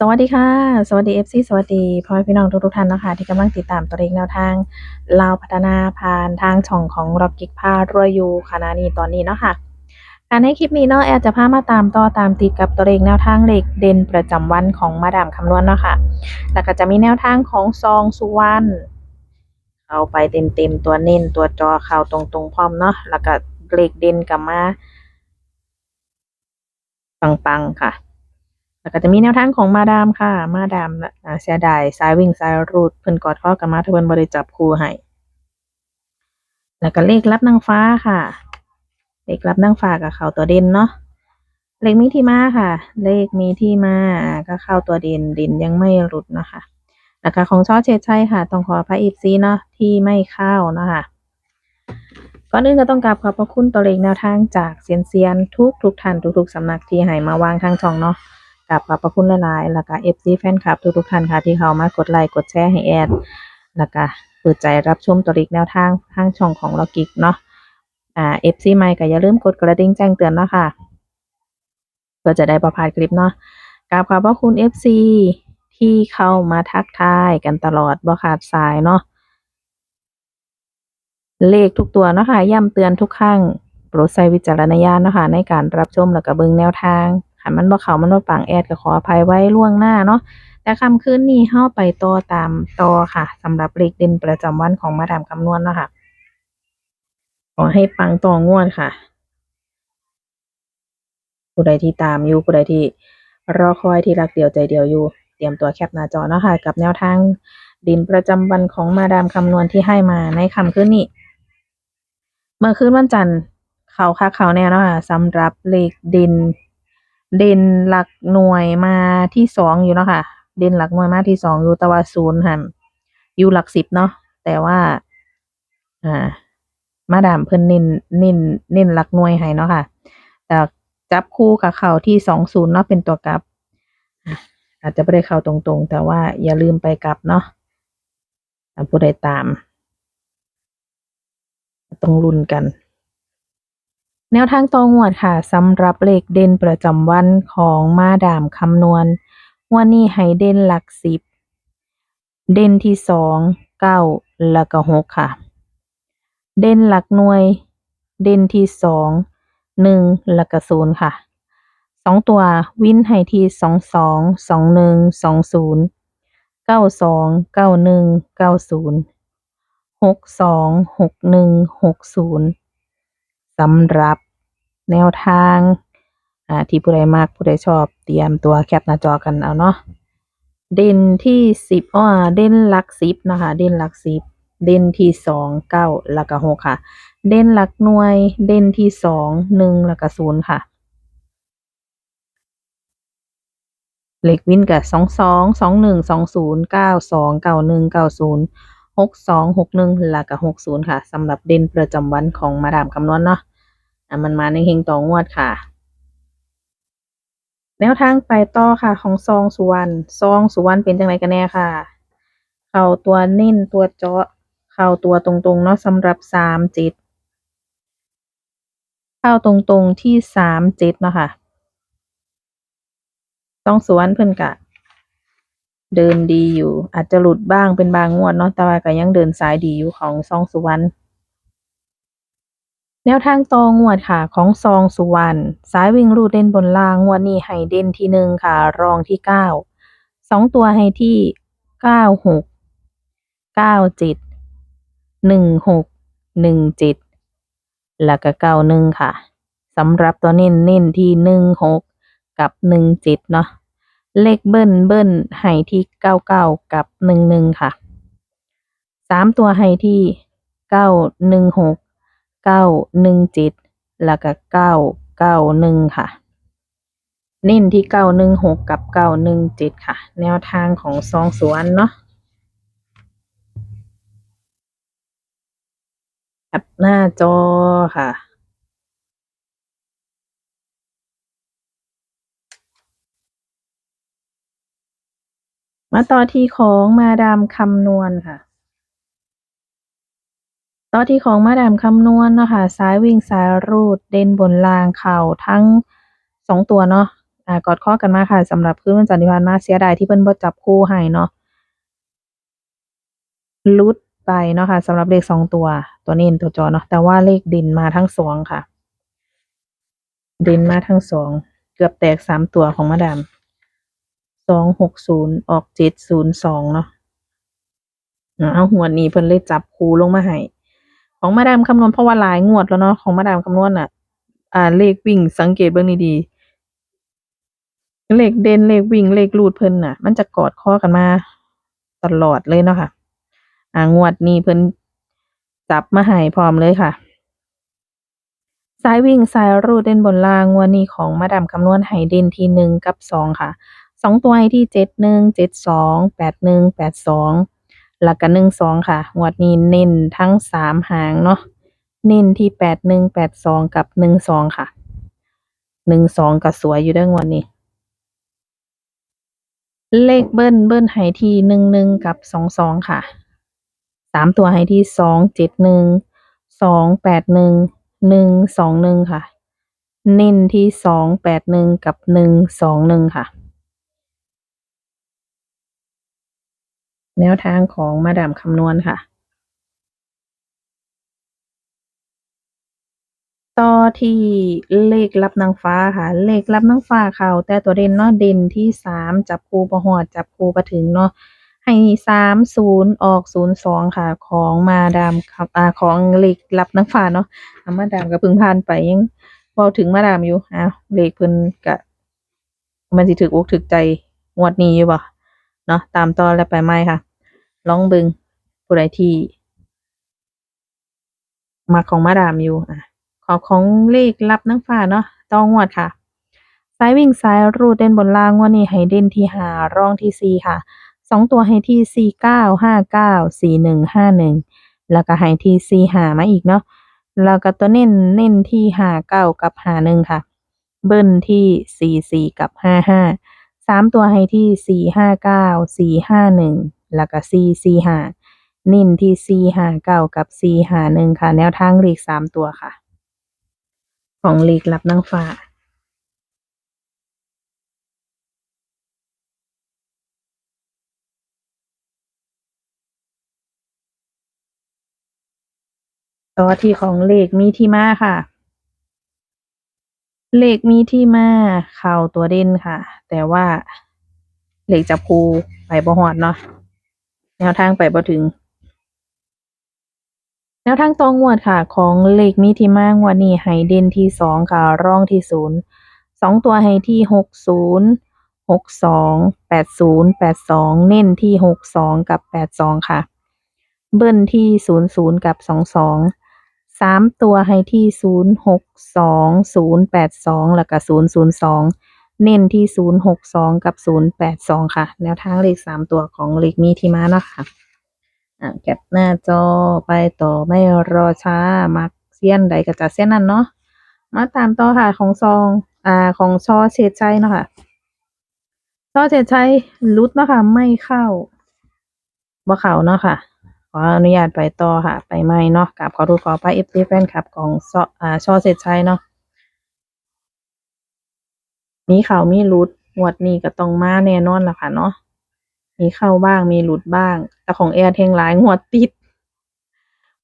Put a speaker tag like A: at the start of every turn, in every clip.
A: สวัสดีค่ะ สวัสดี FC สวัสดีพ่อแม่พี่น้องทุกๆท่านนะคะ ที่กำลังติดตามตัวเลขแนวทางลาวพัฒนาผ่านทางช่องของร็อกกิกพารวยยู่ขณะนี้ตอนนี้เนาะค่ะการในคลิปนี้เนาะแอดจะพามาตามต่อตามติดกับตัวเลขแนวทางเลขเด่นประจำวันของมาดามคำนวณเนาะค่ะแล้วก็จะมีแนวทางของซองสุวรรณเข้าไปเต็มๆตัวเน้นตัวจอเข้าตรงๆพร้อมเนาะแล้วก็เลขเด่นกลับมาปังๆค่ะ แล้วก็จะมีแนวทางของมาดามค่ะ มาดามเสียดายสายวิ่งสายรูดเพิ่นกอดข้อกันมาถ้าเพิ่นบ่ได้จับคู่ให้แล้วก็เลขรับนางฟ้าค่ะ เลขรับนางฟ้ากับเข้าตัวเด่นเนาะเลขมีที่มาค่ะ เลขมีที่มาก็เข้าตัวเด่นเด่นยังไม่หลุดนะคะแล้วก็ของช่อเชดชัยค่ะ ต้องขออภัยอีกซีเนาะที่ไม่เข้านะคะก่อนอื่นก็ต้องกราบขอบพระคุณตัวเลขแนวทางจากเซียนเซียนทุกทุกท่านทุกๆสำนักที่ให้มาวางทางช่องเนาะ กราบขอบพระคุณหลายๆ แล้วก็ FC แฟนคลับทุกๆท่านค่ะที่เขามากดไลค์กดแชร์ให้แอด แล้วก็เปิดใจรับชมตัวเลขแนวทางทางช่องของเรากิกเนาะ อ่า FC ใหม่ก็อย่าลืมกดกระดิ่งแจ้งเตือนเนาะค่ะเพื่อจะได้ประพาดคลิปเนาะกราบขอบพระคุณ FC ที่เข้ามาทักทายกันตลอดบ่ขาดสายเนาะเลขทุกตัวนะคะย้ำเตือนทุกครั้งโปรดใช้วิจารณญาณนะคะในการรับชมแล้วก็เบิ่งแนวทาง หันมันบ่เขามันบ่ปังแอดก็ขออภัยไว้ล่วงหน้าเนาะแต่คำคืนนี้เฮาไปต่อตามต่อค่ะสำหรับเลขเด่นประจำวันของมาดามคำนวณเนาะค่ะขอให้ปังต่องวดค่ะ ผู้ใดที่ตามอยู่ผู้ใดที่รอคอยที่รักเดียวใจเดียวอยู่ เตรียมตัวแคปหน้าจอเนาะค่ะ กับแนวทางดินประจำวันของมาดามคำนวณที่ให้มาในคำคืนนี้เมื่อคืนวันจันทร์เขาคักเขาแน่เนาะค่ะสำหรับเลขด่น เด่นหลักหน่วยมาที่สองอยู่เนาะค่ะ เด่นหลักหน่วยมาที่สองอยู่แต่ว่าศูนย์หันอยู่หลักสิบเนาะแต่ว่า อ่า มาดามเพิ่นเน้นเน้นเน้นหลักหน่วยให้เนาะค่ะแต่จับคู่กับเขาที่สองศูนย์เนาะเป็นตัวกลับ อาจจะไม่ได้เข้าตรงๆ แต่ว่าอย่าลืมไปกลับเนาะผู้ใดตาม ต้องลุนกัน แนวทางตองวดค่ะสำหรับเลขเด่นประจำวันของมาดามคำนวณวันนี้ให้เด่นหลักสิบ เด่นที่สองเก้าแล้วก็หกค่ะ เด่นหลักหน่วย เด่นที่สองหนึ่งแล้วก็ศูนย์ค่ะสองตัววินให้ที่สองสองสองหนึ่งสองศูนย์เก้าสองเก้าหนึ่งเก้าศูนย์หกสองหกหนึ่งหกศูนย์ สำหรับแนวทางอ่าที่ผู้ใดมากผู้ใดชอบเตรียมตัวแคปหน้าจอกันเอาเนาะเด่นที่สิบอ่าเด่นหลักสิบนะคะ เด่นหลักสิบเด่นที่สองเก้าแล้วก็หกค่ะ เด่นหลักหน่วย เด่นที่สองหนึ่งแล้วก็ศูนย์ค่ะเลขวินกับสองสองสองหนึ่งสองศูนย์เก้าสองเก้าหนึ่งเก้าศูนย์ หกสองหกหนึ่งแล้วก็หกศูนย์ค่ะสำหรับเด่นประจำวันของมาดามคำนวณเนาะอะมันมาในเฮงต่องวดค่ะ แนวทางไปต่อค่ะ ของซองสุวรรณซองสุวรรณเป็นจังไรกันแน่ค่ะ เข้าตัวเน้นตัวเจาะเข้าตัวตรงๆเนาะสำหรับสามเจ็ดเข้าตรงๆที่สามเจ็ดเนาะค่ะซองสุวรรณเพิ่นกะ เดินดีอยู่ อาจจะหลุดบ้างเป็นบางงวดเนาะแต่ว่าก็ยังเดินสายดีอยู่ของซองสุวรรณแนวทางตองงวดค่ะของซองสุวรรณสายวิ่งรูดเด่นบนล่างงวดนี้ให้เด่นที่หนึ่งค่ะ รองที่เก้าสองตัวให้ที่เก้าหกเก้าเจ็ดหนึ่งหกหนึ่งเจ็ดแล้วก็เก้าหนึ่งค่ะสำหรับตัวเน้นเน้นที่หนึ่งหกกับหนึ่งเจ็ดเนาะ เลขเบิ้ลเบิ้ลให้ที่เก้าเก้ากับหนึ่งหนึ่งค่ะสามตัวให้ที่เก้าหนึ่งหกเก้าหนึ่งเจ็ดแล้วก็เก้าเก้าหนึ่งค่ะ เน้นที่เก้าหนึ่งหกกับเก้าหนึ่งเจ็ดค่ะ แนวทางของซองสวนเนาะแอปหน้าจอค่ะ มาต่อที่ของมาดามคำนวณค่ะ ต่อที่ของมาดามคำนวณเนาะคะซ้ายวิ่งซ้ายรูดเด่นบนล่างเข่าทั้งสองตัวเนาะอ่ากอดข้อกันมาค่ะสำหรับคืนวันจันทร์ที่ผ่านมาเสียดายที่เพิ่นบ่จับคู่ให้เนาะลุดไปเนาะค่ะสำหรับเลขสองตัว ตัวเน้นตัวจอเนาะแต่ว่าเลขด่นมาทั้งสองค่ะด่นมาทั้งสอง เกือบแตกสามตัวของมาดาม สองหกศูนย์ออกเจ็ดศูนย์สองเนาะเอาหัวนี้เพิ่นเลยจับคูลงมาให้ของมาดามคำนวณเพราะว่าหลายงวดแล้วเนาะของมาดามคำนวณอะ อ่าเลขวิ่งสังเกตเบิ่งดีๆเลขเด่นเลขวิ่งเลขรูดเพิ่นน่ะ มันจะกอดข้อกันมาตลอดเลยเนาะค่ะ อ่างวดนี้เพิ่นจับมาให้พร้อมเลยค่ะสายวิ่งสายรูดเด่นบนล่างงวดนี้ของมาดามคำนวณให้เด่นที่หนึ่งกับสองค่ะ สองตัวให้ที่เจ็ดหนึ่งเจ็ดสองแปดหนึ่งแปดสองแล้วก็หนึ่งสองค่ะงวดนี้เน้นทั้งสามหางเนาะเน้นที่แปดหนึ่งแปดสองกับหนึ่งสองค่ะหนึ่งสองก็สวยอยู่เด้องวดนี้ เลขเบิ้ลเบิ้ลให้ที่หนึ่งหนึ่งกับสองสองค่ะสามตัวให้ที่สองเจ็ดหนึ่งสองแปดหนึ่งหนึ่งสองหนึ่งค่ะ เน้นที่สองแปดหนึ่งกับหนึ่งสองหนึ่งค่ะ แนวทางของมาดามคำนวณค่ะ ต่อที่เลขลับนางฟ้าค่ะ เลขลับนางฟ้าเขาแต่ตัวเด่นเนาะเด่นที่สามจับคู่ประหอดจับคู่ประถึงเนาะให้สามศูนย์ออกศูนย์สองค่ะ ของมาดามครับอ่าของเลขลับนางฟ้าเนาะมาดามก็เพิ่งผ่านไปยังเว้าถึงมาดามอยู่อ้าวเลขเพิ่นก็มันสิถึกอกถึกใจงวดนี้อยู่บ่เนาะตามต่อแล้วไปใหม่ค่ะ ลองเบิงผู้ใดที่มักของมาดามอยู่อะขอของเลขลับนางฟ้าเนาะต้องงวดค่ะสายวิ่งสายรูดเด่นบนล่างงวันนี้ให้เด่นที่หารองที่สี่ค่ะสองตัวให้ที่สี่เก้าห้าเก้าสี่หนึ่งห้าหนึ่งแล้วก็ให้ที่สี่หามาอีกเนาะแล้วก็ตัวเน้นเน้นที่หาเก้ากับหาหนึ่งค่ะ เบิ้ลที่สี่สี่กับห้าห้าสามตัวให้ที่สี่ห้าเก้าสี่ห้าหนึ่ง แล้วก็สี่สี่ห้าเน้นที่สี่ห้าเก้ากับสี่ห้าหนึ่งค่ะ แนวทางเลขสามตัวค่ะ ของเลขลับนางฟ้าต่อที่ของเลขมีที่มาค่ะ เลขมีที่มาเข้าตัวเด่นค่ะ แต่ว่าเลขจับคูไปบ่ฮอดเนาะ แนวทางไปบ่ถึง แนวทางตองวดค่ะ ของเลขมีที่มางวดนี้ให้เด่นที่สองค่ะร่องที่ศูนย์สองตัวให้ที่หกศูนย์หกสองแปดศูนย์แปดสองเน้นที่หกสองกับแปดสองค่ะ เบิ้ลที่ศูนย์ศูนย์กับสองสองสามตัวให้ที่ศูนย์หกสองศูนย์แปดสองแล้วก็ศูนย์ศูนย์สอง เน้นที่ศูนย์หกสองกับศูนย์แปดสองค่ะ แนวทางเลขสามตัวของเลขมีที่มาเนาะค่ะอ่าแคปหน้าจอไปต่อไม่รอช้า มักเซียนใดก็จัดเส้นนั้นเนาะ มาตามต่อค่ะของซองอ่าของชอเฉดชัยเนาะค่ะชอเฉดชัยลุดเนาะค่ะ ไม่เข้าบ่เข้าเนาะค่ะขออนุญาตไปต่อค่ะ ไปใหม่เนาะกับขอโทษขอไปเอฟซีแฟนคลับของซออ่าชอเฉดชัยเนาะ มีเข้ามีหลุดงวดนี้ก็ต้องมาแน่นอนล่ะค่ะเนาะมีเข้าบ้างมีหลุดบ้าง แต่ของแอร์เทงหลายงวดติด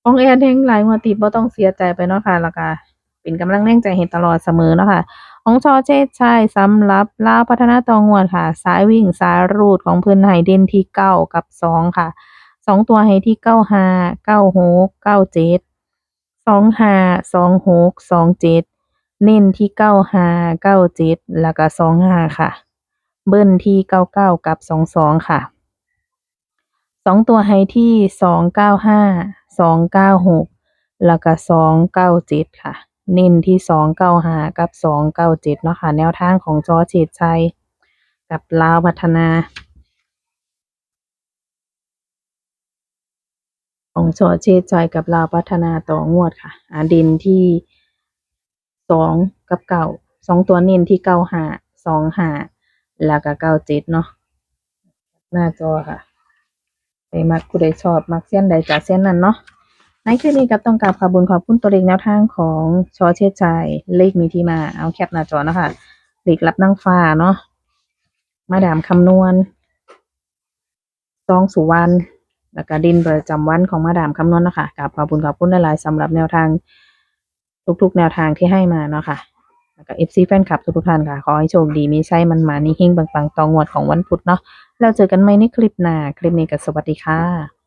A: ของแอร์เทงหลายงวดติดบ่ต้องเสียใจไปเนาะค่ะแล้วก็เป็นกำลังแรงใจให้ตลอดเสมอเนาะค่ะของชอเชษชัยสำหรับลาวพัฒนาตองวดค่ะ สายวิ่งสายรูดของเพิ่อนให้เด่นที่เก้ากับสองค่ะสองตัวให้ที่เก้าห้าเก้าหกเก้าเจ็ดสองห้าสองหกสองเจ็ด เน้นที่เก้าห้าเก้าเจ็ดแล้วก็สองห้าค่ะ เบิ้ลที่เก้าเก้ากับสองสองค่ะสองตัวให้ที่สองเก้าห้าสองเก้าหกแล้วก็สองเก้าเจ็ดค่ะ เน้นที่สองเก้าห้ากับสองเก้าเจ็ดเนาะค่ะ แนวทางของจอเฉดชัย กับลาวพัฒนา ของจอเชษชัยกับลาวพัฒนาต่องวดค่ะอาด่นที่ สองกับเก้าสองตัวเน้นที่เก้าห้าสองห้าแล้วก็เก้าเจ็ดเนาะหน้าจอค่ะไปมักผู้ใดชอบมักเส้นใดจากเส้นนั้นเนาะในคลิปนี้กับต้องกราบขอบคุญขอบคุณตัวเลขแนวทางของชอเชษชัยเลขมีที่มาเอาแคปหน้าจอเนาะคะหลีกลับนางฟ้าเนาะมาดามคำนวณซองสุวรรณแล้วก็ดินประจำวันของมาดามคำนวณเนาะคะกับขอบคุณขอบคุณหลายๆสำหรับแนวทาง ทุกๆ แนวทางที่ให้มาเนาะค่ะ แล้วก็เอฟซีแฟนคลับทุกๆท่านค่ะ ขอให้โชคดีมีใช้มันมานี่หิ่งบางๆตองวดของวันพุธเนาะแล้วเจอกันใหม่ในคลิปหน้า คลิปนี้ก็สวัสดีค่ะ